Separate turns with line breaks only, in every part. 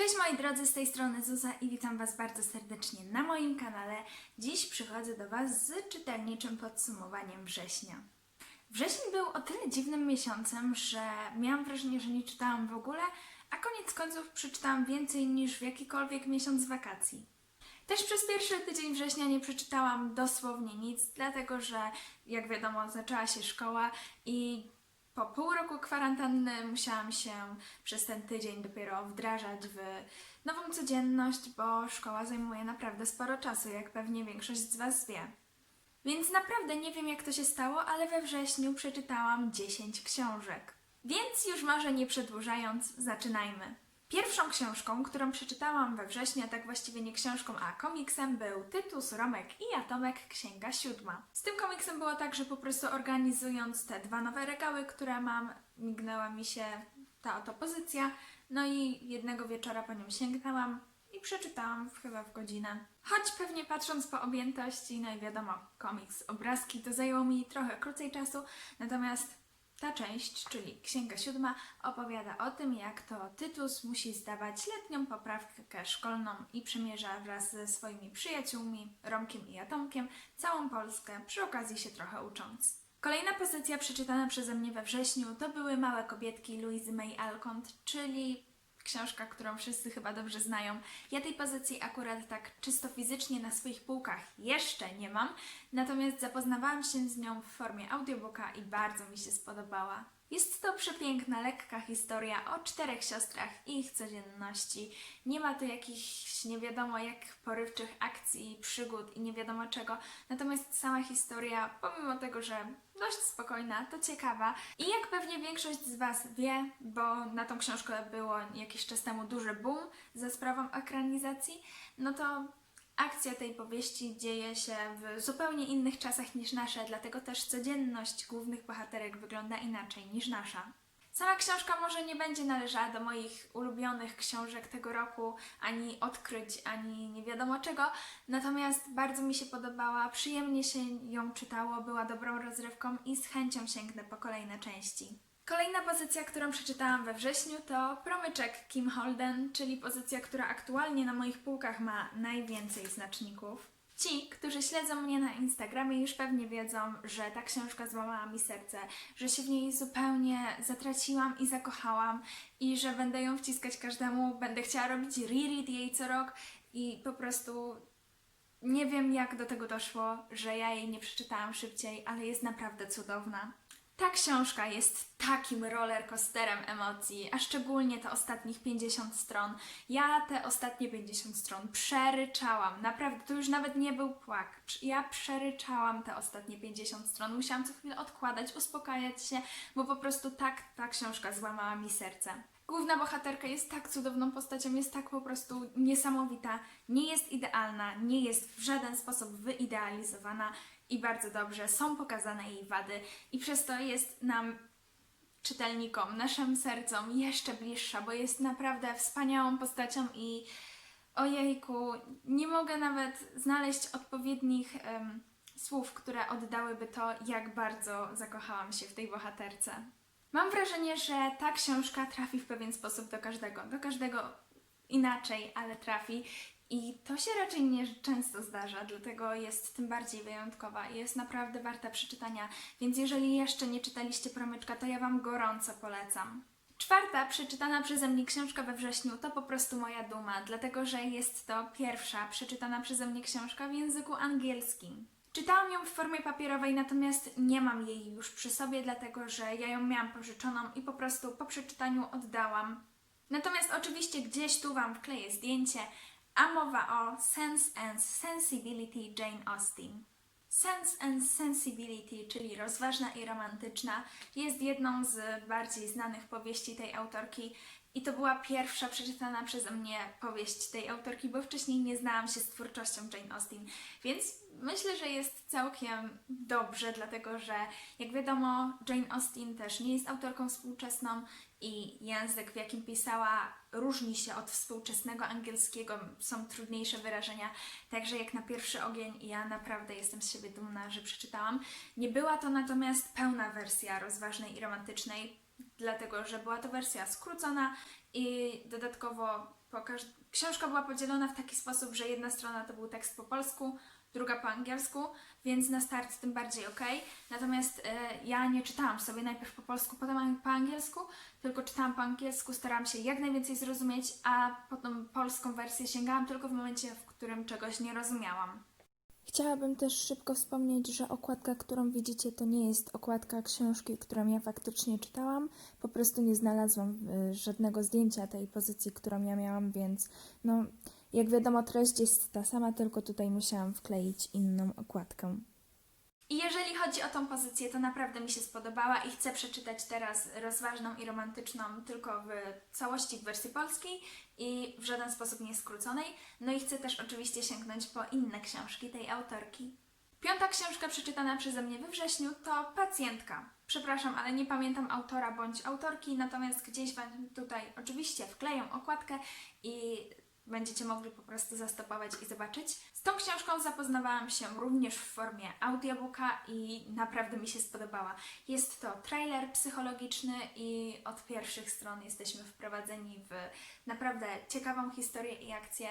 Cześć moi drodzy, z tej strony Zuza i witam Was bardzo serdecznie na moim kanale. Dziś przychodzę do Was z czytelniczym podsumowaniem września. Wrzesień był o tyle dziwnym miesiącem, że miałam wrażenie, że nie czytałam w ogóle, a koniec końców przeczytałam więcej niż w jakikolwiek miesiąc wakacji. Też przez pierwszy tydzień września nie przeczytałam dosłownie nic, dlatego że, jak wiadomo, zaczęła się szkoła i po pół roku kwarantanny musiałam się przez ten tydzień dopiero wdrażać w nową codzienność, bo szkoła zajmuje naprawdę sporo czasu, jak pewnie większość z Was wie. Więc naprawdę nie wiem, jak to się stało, ale we wrześniu przeczytałam 10 książek. Więc już może nie przedłużając, zaczynajmy. Pierwszą książką, którą przeczytałam we wrześniu, a tak właściwie nie książką, a komiksem, był Tytus, Romek i Atomek Księga Siódma. Z tym komiksem było tak, że po prostu organizując te dwa nowe regały, które mam, mignęła mi się ta oto pozycja, no i jednego wieczora po nią sięgnęłam i przeczytałam chyba w godzinę. Choć pewnie patrząc po objętości, no i wiadomo, komiks, obrazki, to zajęło mi trochę krócej czasu, natomiast ta część, czyli Księga Siódma, opowiada o tym, jak to Tytus musi zdawać letnią poprawkę szkolną i przemierza wraz ze swoimi przyjaciółmi, Romkiem i Atomkiem, całą Polskę, przy okazji się trochę ucząc. Kolejna pozycja przeczytana przeze mnie we wrześniu to były Małe kobietki Louise May Alcott, czyli książka, którą wszyscy chyba dobrze znają. Ja tej pozycji akurat tak czysto fizycznie na swoich półkach jeszcze nie mam, natomiast zapoznawałam się z nią w formie audiobooka i bardzo mi się spodobała. Jest to przepiękna, lekka historia o czterech siostrach i ich codzienności. Nie ma tu jakichś nie wiadomo jak porywczych akcji, przygód i nie wiadomo czego, natomiast sama historia, pomimo tego, że dość spokojna, to ciekawa. I jak pewnie większość z Was wie, bo na tą książkę było jakiś czas temu duży boom za sprawą ekranizacji, no to akcja tej powieści dzieje się w zupełnie innych czasach niż nasze, dlatego też codzienność głównych bohaterek wygląda inaczej niż nasza. Sama książka może nie będzie należała do moich ulubionych książek tego roku, ani odkryć, ani nie wiadomo czego, natomiast bardzo mi się podobała, przyjemnie się ją czytało, była dobrą rozrywką i z chęcią sięgnę po kolejne części. Kolejna pozycja, którą przeczytałam we wrześniu to Promyczek Kim Holden, czyli pozycja, która aktualnie na moich półkach ma najwięcej znaczników. Ci, którzy śledzą mnie na Instagramie, już pewnie wiedzą, że ta książka złamała mi serce, że się w niej zupełnie zatraciłam i zakochałam i że będę ją wciskać każdemu, będę chciała robić reread jej co rok i po prostu nie wiem jak do tego doszło, że ja jej nie przeczytałam szybciej, ale jest naprawdę cudowna. Ta książka jest takim rollercoasterem emocji, a szczególnie te ostatnich 50 stron. Ja te ostatnie 50 stron przeryczałam. Naprawdę, to już nawet nie był płacz. Ja przeryczałam te ostatnie 50 stron. Musiałam co chwilę odkładać, uspokajać się, bo po prostu tak ta książka złamała mi serce. Główna bohaterka jest tak cudowną postacią, jest tak po prostu niesamowita, nie jest idealna, nie jest w żaden sposób wyidealizowana i bardzo dobrze są pokazane jej wady i przez to jest nam czytelnikom, naszym sercom jeszcze bliższa, bo jest naprawdę wspaniałą postacią i ojejku, nie mogę nawet znaleźć odpowiednich em, słów, które oddałyby to, jak bardzo zakochałam się w tej bohaterce. Mam wrażenie, że ta książka trafi w pewien sposób do każdego, do każdego inaczej, ale trafi. I to się raczej nie często zdarza, dlatego jest tym bardziej wyjątkowa i jest naprawdę warta przeczytania. Więc jeżeli jeszcze nie czytaliście Promyczka, to ja Wam gorąco polecam. Czwarta przeczytana przeze mnie książka we wrześniu to po prostu moja duma, dlatego że jest to pierwsza przeczytana przeze mnie książka w języku angielskim. Czytałam ją w formie papierowej, natomiast nie mam jej już przy sobie, dlatego że ja ją miałam pożyczoną i po prostu po przeczytaniu oddałam. Natomiast oczywiście gdzieś tu Wam wkleję zdjęcie, a mowa o Sense and Sensibility Jane Austen. Sense and Sensibility, czyli rozważna i romantyczna, jest jedną z bardziej znanych powieści tej autorki i to była pierwsza przeczytana przeze mnie powieść tej autorki, bo wcześniej nie znałam się z twórczością Jane Austen, więc myślę, że jest całkiem dobrze, dlatego że jak wiadomo Jane Austen też nie jest autorką współczesną i język, w jakim pisała, różni się od współczesnego angielskiego, są trudniejsze wyrażenia, także jak na pierwszy ogień ja naprawdę jestem z siebie dumna, że przeczytałam. Nie była to natomiast pełna wersja rozważnej i romantycznej, dlatego że była to wersja skrócona i dodatkowo książka była podzielona w taki sposób, że jedna strona to był tekst po polsku, druga po angielsku, więc na start tym bardziej ok. Natomiast e, ja nie czytałam sobie najpierw po polsku, potem po angielsku, tylko czytałam po angielsku, starałam się jak najwięcej zrozumieć, a potem polską wersję sięgałam tylko w momencie, w którym czegoś nie rozumiałam.
Chciałabym też szybko wspomnieć, że okładka, którą widzicie, to nie jest okładka książki, którą ja faktycznie czytałam. Po prostu nie znalazłam y, żadnego zdjęcia tej pozycji, którą ja miałam, więc no, jak wiadomo, treść jest ta sama, tylko tutaj musiałam wkleić inną okładkę.
I jeżeli chodzi o tą pozycję, to naprawdę mi się spodobała i chcę przeczytać teraz rozważną i romantyczną tylko w całości w wersji polskiej i w żaden sposób nie skróconej. No i chcę też oczywiście sięgnąć po inne książki tej autorki. Piąta książka przeczytana przeze mnie we wrześniu to Pacjentka. Przepraszam, ale nie pamiętam autora bądź autorki, natomiast gdzieś Wam tutaj oczywiście wkleję okładkę i będziecie mogli po prostu zastopować i zobaczyć. Z tą książką zapoznawałam się również w formie audiobooka i naprawdę mi się spodobała. Jest to trailer psychologiczny i od pierwszych stron jesteśmy wprowadzeni w naprawdę ciekawą historię i akcję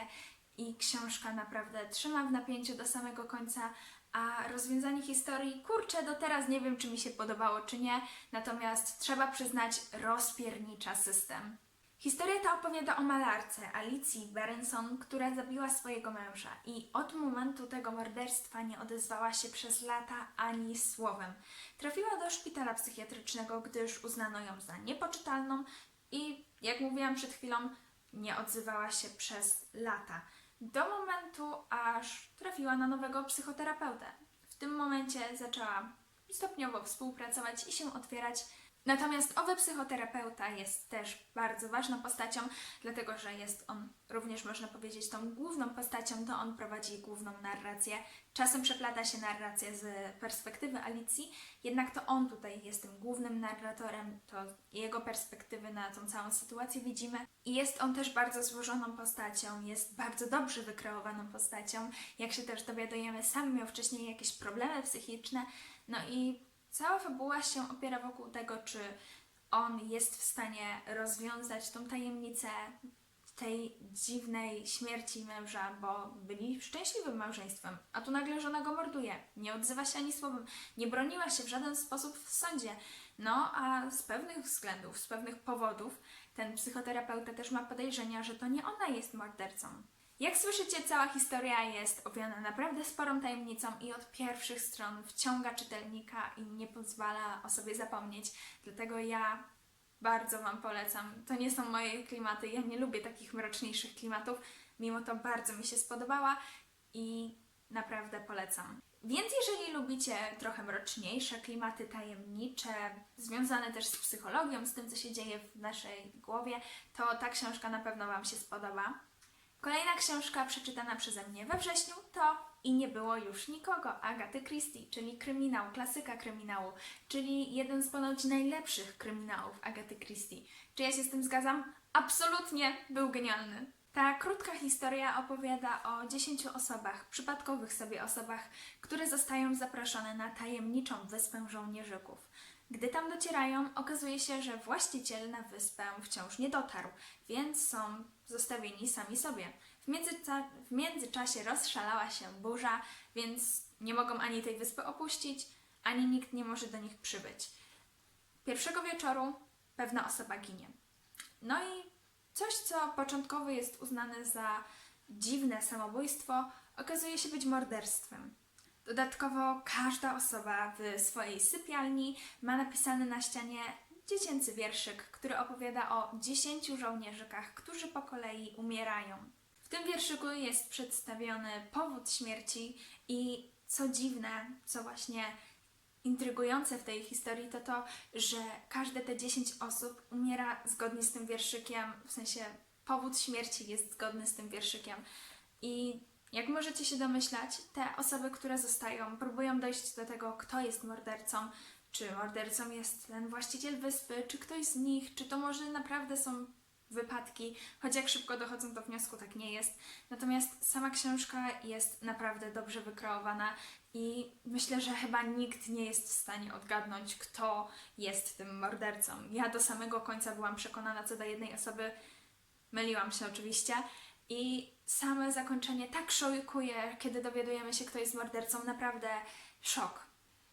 i książka naprawdę trzyma w napięciu do samego końca, a rozwiązanie historii, kurczę, do teraz nie wiem, czy mi się podobało, czy nie, natomiast trzeba przyznać, rozpiernicza system. Historia ta opowiada o malarce Alicji Berenson, która zabiła swojego męża i od momentu tego morderstwa nie odezwała się przez lata ani słowem. Trafiła do szpitala psychiatrycznego, gdyż uznano ją za niepoczytalną i, jak mówiłam przed chwilą, nie odzywała się przez lata. Do momentu, aż trafiła na nowego psychoterapeutę. W tym momencie zaczęła stopniowo współpracować i się otwierać. Natomiast owy psychoterapeuta jest też bardzo ważną postacią, dlatego że jest on również, można powiedzieć, tą główną postacią, to on prowadzi główną narrację. Czasem przeplata się narracja z perspektywy Alicji, jednak to on tutaj jest tym głównym narratorem, to jego perspektywy na tą całą sytuację widzimy. I jest on też bardzo złożoną postacią, jest bardzo dobrze wykreowaną postacią. Jak się też dowiadujemy, sam miał wcześniej jakieś problemy psychiczne, no i Cała fabuła się opiera wokół tego, czy on jest w stanie rozwiązać tą tajemnicę tej dziwnej śmierci męża, bo byli szczęśliwym małżeństwem, a tu nagle żona go morduje, nie odzywa się ani słowem, nie broniła się w żaden sposób w sądzie. No a z pewnych względów, z pewnych powodów, ten psychoterapeuta też ma podejrzenia, że to nie ona jest mordercą. Jak słyszycie, cała historia jest owiana naprawdę sporą tajemnicą i od pierwszych stron wciąga czytelnika i nie pozwala o sobie zapomnieć. Dlatego ja bardzo Wam polecam. To nie są moje klimaty, ja nie lubię takich mroczniejszych klimatów, mimo to bardzo mi się spodobała i naprawdę polecam. Więc jeżeli lubicie trochę mroczniejsze klimaty tajemnicze, związane też z psychologią, z tym, co się dzieje w naszej głowie, to ta książka na pewno Wam się spodoba. Kolejna książka przeczytana przeze mnie we wrześniu to I nie było już nikogo Agaty Christie, czyli kryminał, klasyka kryminału, czyli jeden z ponoć najlepszych kryminałów Agaty Christie. Czy ja się z tym zgadzam? Absolutnie był genialny. Ta krótka historia opowiada o 10 osobach, przypadkowych sobie osobach, które zostają zaproszone na tajemniczą wyspę żołnierzyków. Gdy tam docierają, okazuje się, że właściciel na wyspę wciąż nie dotarł, więc są zostawieni sami sobie. W, międzyca- w międzyczasie rozszalała się burza, więc nie mogą ani tej wyspy opuścić, ani nikt nie może do nich przybyć. Pierwszego wieczoru pewna osoba ginie. No i coś, co początkowo jest uznane za dziwne samobójstwo, okazuje się być morderstwem. Dodatkowo każda osoba w swojej sypialni ma napisany na ścianie dziecięcy wierszyk, który opowiada o dziesięciu żołnierzykach, którzy po kolei umierają. W tym wierszyku jest przedstawiony powód śmierci i co dziwne, co właśnie intrygujące w tej historii, to to, że każde te 10 osób umiera zgodnie z tym wierszykiem, w sensie powód śmierci jest zgodny z tym wierszykiem. I jak możecie się domyślać, te osoby, które zostają, próbują dojść do tego, kto jest mordercą. Czy mordercą jest ten właściciel wyspy, czy ktoś z nich, czy to może naprawdę są wypadki, choć jak szybko dochodzą do wniosku, tak nie jest. Natomiast sama książka jest naprawdę dobrze wykreowana i myślę, że chyba nikt nie jest w stanie odgadnąć, kto jest tym mordercą. Ja do samego końca byłam przekonana co do jednej osoby, Myliłam się oczywiście. I same zakończenie tak szokuje, kiedy dowiadujemy się, kto jest mordercą. Naprawdę szok.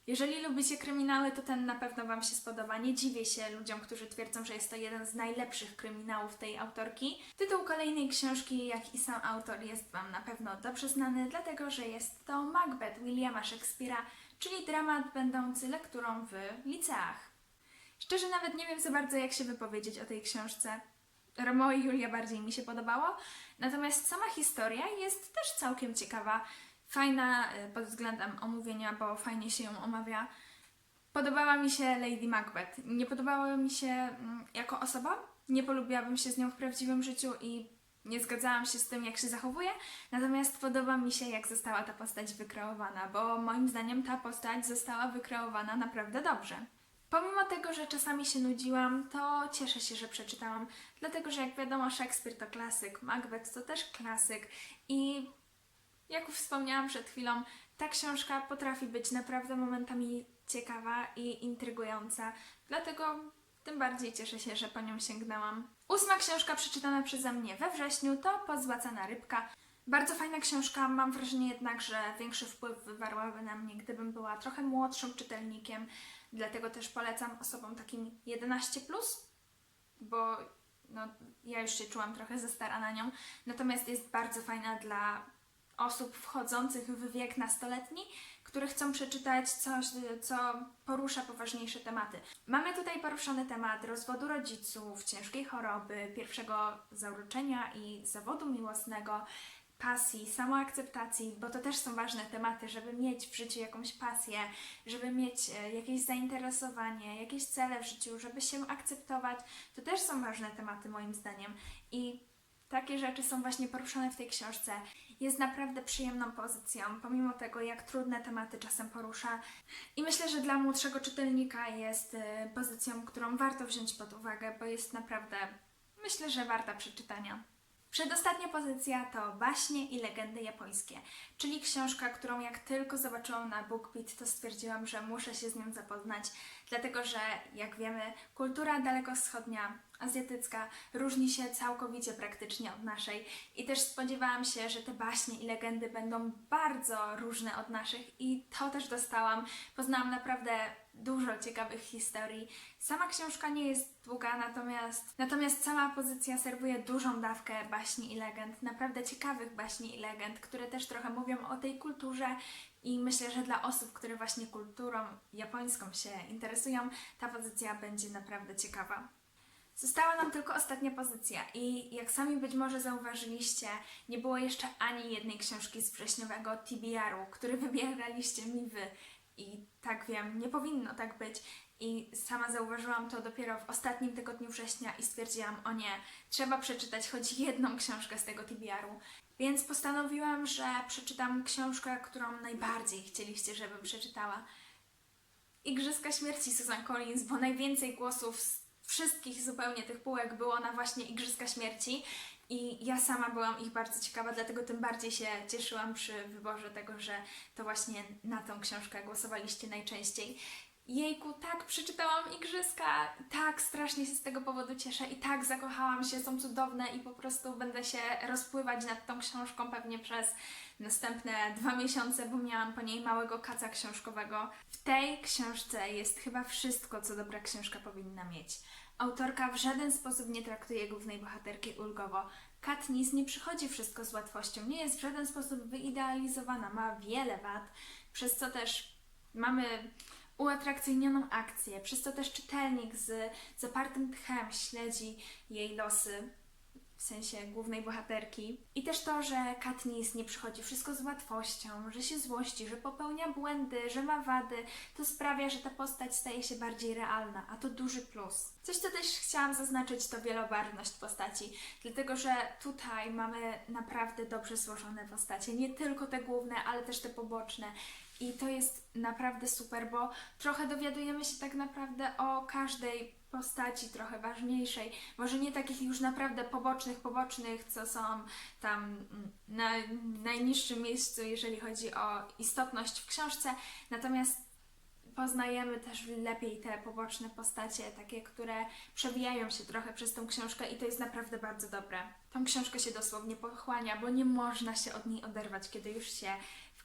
Jeżeli lubicie kryminały, to ten na pewno Wam się spodoba. Nie dziwię się ludziom, którzy twierdzą, że jest to jeden z najlepszych kryminałów tej autorki. Tytuł kolejnej książki, jak i sam autor, jest Wam na pewno dobrze znany, dlatego że jest to Macbeth Williama Shakespeare'a, czyli dramat będący lekturą w liceach. Szczerze nawet nie wiem za bardzo, jak się wypowiedzieć o tej książce. Romeo i Julia bardziej mi się podobało, natomiast sama historia jest też całkiem ciekawa. Fajna y, pod względem omówienia, bo fajnie się ją omawia. Podobała mi się Lady Macbeth. Nie podobała mi się mm, jako osoba. Nie polubiłabym się z nią w prawdziwym życiu i nie zgadzałam się z tym, jak się zachowuje. Natomiast podoba mi się, jak została ta postać wykreowana, bo moim zdaniem ta postać została wykreowana naprawdę dobrze. Pomimo tego, że czasami się nudziłam, to cieszę się, że przeczytałam, dlatego że jak wiadomo, Szekspir to klasyk, Macbeth to też klasyk i jak już wspomniałam przed chwilą, ta książka potrafi być naprawdę momentami ciekawa i intrygująca, dlatego tym bardziej cieszę się, że po nią sięgnęłam. Ósma książka przeczytana przeze mnie we wrześniu to Pozłacana rybka. Bardzo fajna książka, mam wrażenie jednak, że większy wpływ wywarłaby na mnie, gdybym była trochę młodszym czytelnikiem, dlatego też polecam osobom takim 11+, bo no, ja już się czułam trochę za stara na nią, natomiast jest bardzo fajna dla osób wchodzących w wiek nastoletni, które chcą przeczytać coś, co porusza poważniejsze tematy. Mamy tutaj poruszony temat rozwodu rodziców, ciężkiej choroby, pierwszego zauroczenia i zawodu miłosnego, pasji, samoakceptacji, bo to też są ważne tematy, żeby mieć w życiu jakąś pasję, żeby mieć e, jakieś zainteresowanie, jakieś cele w życiu, żeby się akceptować. To też są ważne tematy moim zdaniem. I takie rzeczy są właśnie poruszone w tej książce. Jest naprawdę przyjemną pozycją, pomimo tego, jak trudne tematy czasem porusza. I myślę, że dla młodszego czytelnika jest y, pozycją, którą warto wziąć pod uwagę, bo jest naprawdę, myślę, że warta przeczytania. Przedostatnia pozycja to Baśnie i legendy japońskie, czyli książka, którą jak tylko zobaczyłam na BookBeat, to stwierdziłam, że muszę się z nią zapoznać, dlatego że, jak wiemy, kultura dalekowschodnia, azjatycka różni się całkowicie praktycznie od naszej i też spodziewałam się, że te baśnie i legendy będą bardzo różne od naszych i to też dostałam. Poznałam naprawdę dużo ciekawych historii. Sama książka nie jest długa, natomiast, natomiast sama pozycja serwuje dużą dawkę baśni i legend, naprawdę ciekawych baśni i legend, które też trochę mówią o tej kulturze i myślę, że dla osób, które właśnie kulturą japońską się interesują, ta pozycja będzie naprawdę ciekawa. Została nam tylko ostatnia pozycja i jak sami być może zauważyliście, nie było jeszcze ani jednej książki z wrześniowego TBR-u, który wybieraliście mi wy. I tak wiem, nie powinno tak być. I sama zauważyłam to dopiero w ostatnim tygodniu września i stwierdziłam, o nie, trzeba przeczytać choć jedną książkę z tego TBR-u. Więc postanowiłam, że przeczytam książkę, którą najbardziej chcieliście, żebym przeczytała. Igrzyska Śmierci Susan Collins, bo najwięcej głosów z wszystkich zupełnie tych półek było na właśnie Igrzyska Śmierci i ja sama byłam ich bardzo ciekawa, dlatego tym bardziej się cieszyłam przy wyborze tego, że to właśnie na tą książkę głosowaliście najczęściej. Jejku, tak, przeczytałam Igrzyska, tak strasznie się z tego powodu cieszę i tak zakochałam się, są cudowne i po prostu będę się rozpływać nad tą książką pewnie przez następne dwa miesiące, bo miałam po niej małego kaca książkowego. W tej książce jest chyba wszystko, co dobra książka powinna mieć. Autorka w żaden sposób nie traktuje głównej bohaterki ulgowo. Katniss nie przychodzi wszystko z łatwością, nie jest w żaden sposób wyidealizowana, ma wiele wad, przez co też mamy uatrakcyjnioną akcję, przez co też czytelnik z zapartym tchem śledzi jej losy, w sensie głównej bohaterki. I też to, że Katniss nie przychodzi wszystko z łatwością, że się złości, że popełnia błędy, że ma wady, to sprawia, że ta postać staje się bardziej realna, a to duży plus. Coś, co też chciałam zaznaczyć, to wielobarwność postaci, dlatego że tutaj mamy naprawdę dobrze złożone postacie, nie tylko te główne, ale też te poboczne. I to jest naprawdę super, bo trochę dowiadujemy się tak naprawdę o każdej postaci trochę ważniejszej. Może nie takich już naprawdę pobocznych, pobocznych, co są tam mm, na najniższym miejscu, jeżeli chodzi o istotność w książce. Natomiast poznajemy też lepiej te poboczne postacie, takie, które przewijają się trochę przez tą książkę i to jest naprawdę bardzo dobre. Tą książkę się dosłownie pochłania, bo nie można się od niej oderwać, kiedy już się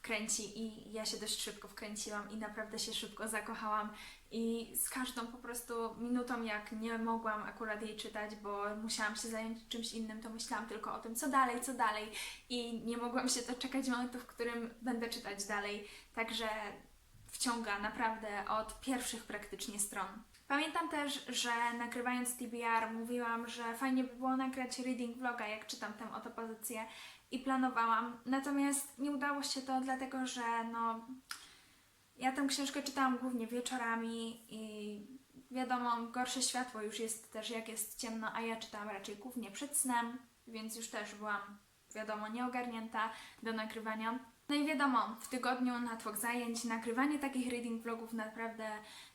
wkręci i ja się dość szybko wkręciłam i naprawdę się szybko zakochałam i z każdą po prostu minutą, jak nie mogłam akurat jej czytać, bo musiałam się zająć czymś innym, to myślałam tylko o tym, co dalej, co dalej i nie mogłam się doczekać momentu, w którym będę czytać dalej. Także wciąga naprawdę od pierwszych praktycznie stron. Pamiętam też, że nagrywając TBR mówiłam, że fajnie by było nagrać reading vloga, jak czytam tę oto pozycję i planowałam. Natomiast nie udało się to dlatego, że no ja tę książkę czytałam głównie wieczorami i wiadomo, gorsze światło już jest też jak jest ciemno, a ja czytałam raczej głównie przed snem, więc już też byłam, wiadomo, nieogarnięta do nagrywania. No i wiadomo, w tygodniu na tłok zajęć nagrywanie takich reading vlogów naprawdę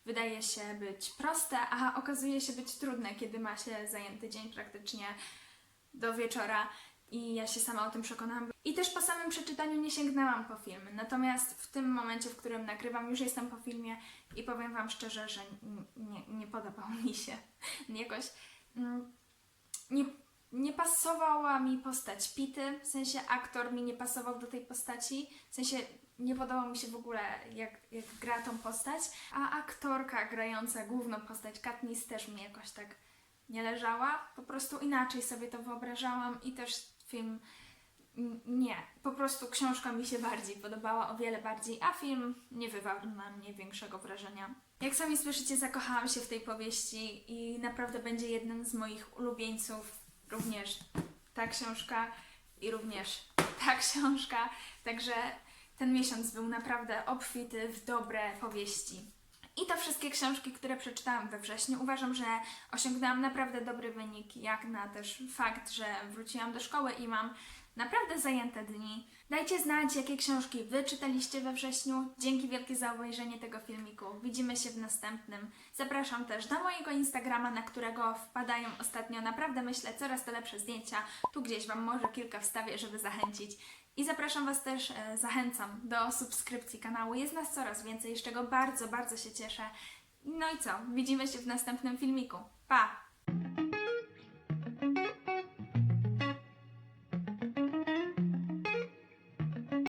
wydaje się być proste, a okazuje się być trudne, kiedy ma się zajęty dzień praktycznie do wieczora. I ja się sama o tym przekonałam. I też po samym przeczytaniu nie sięgnęłam po filmy. Natomiast w tym momencie, w którym nagrywam, już jestem po filmie i powiem Wam szczerze, że nie, nie podobał mi się jakoś. mm, Nie, nie pasowała mi postać Pity, w sensie aktor mi nie pasował do tej postaci, w sensie nie podobał mi się w ogóle jak, jak gra tą postać, a aktorka grająca główną postać Katniss też mi jakoś tak nie leżała. Po prostu inaczej sobie to wyobrażałam i też film nie. Po prostu książka mi się bardziej podobała, o wiele bardziej, a film nie wywarł na mnie większego wrażenia. Jak sami słyszycie, zakochałam się w tej powieści i naprawdę będzie jednym z moich ulubieńców również ta książka i również ta książka. Także ten miesiąc był naprawdę obfity w dobre powieści. I to wszystkie książki, które przeczytałam we wrześniu. Uważam, że osiągnęłam naprawdę dobry wynik, jak na też fakt, że wróciłam do szkoły i mam naprawdę zajęte dni. Dajcie znać, jakie książki Wy czytaliście we wrześniu. Dzięki wielkie za obejrzenie tego filmiku. Widzimy się w następnym. Zapraszam też do mojego Instagrama, na którego wpadają ostatnio naprawdę, myślę, coraz to lepsze zdjęcia. Tu gdzieś Wam może kilka wstawię, żeby zachęcić. I zapraszam Was też, e, zachęcam do subskrypcji kanału. Jest nas coraz więcej, z czego bardzo, bardzo się cieszę. No i co? Widzimy się w następnym filmiku. Pa!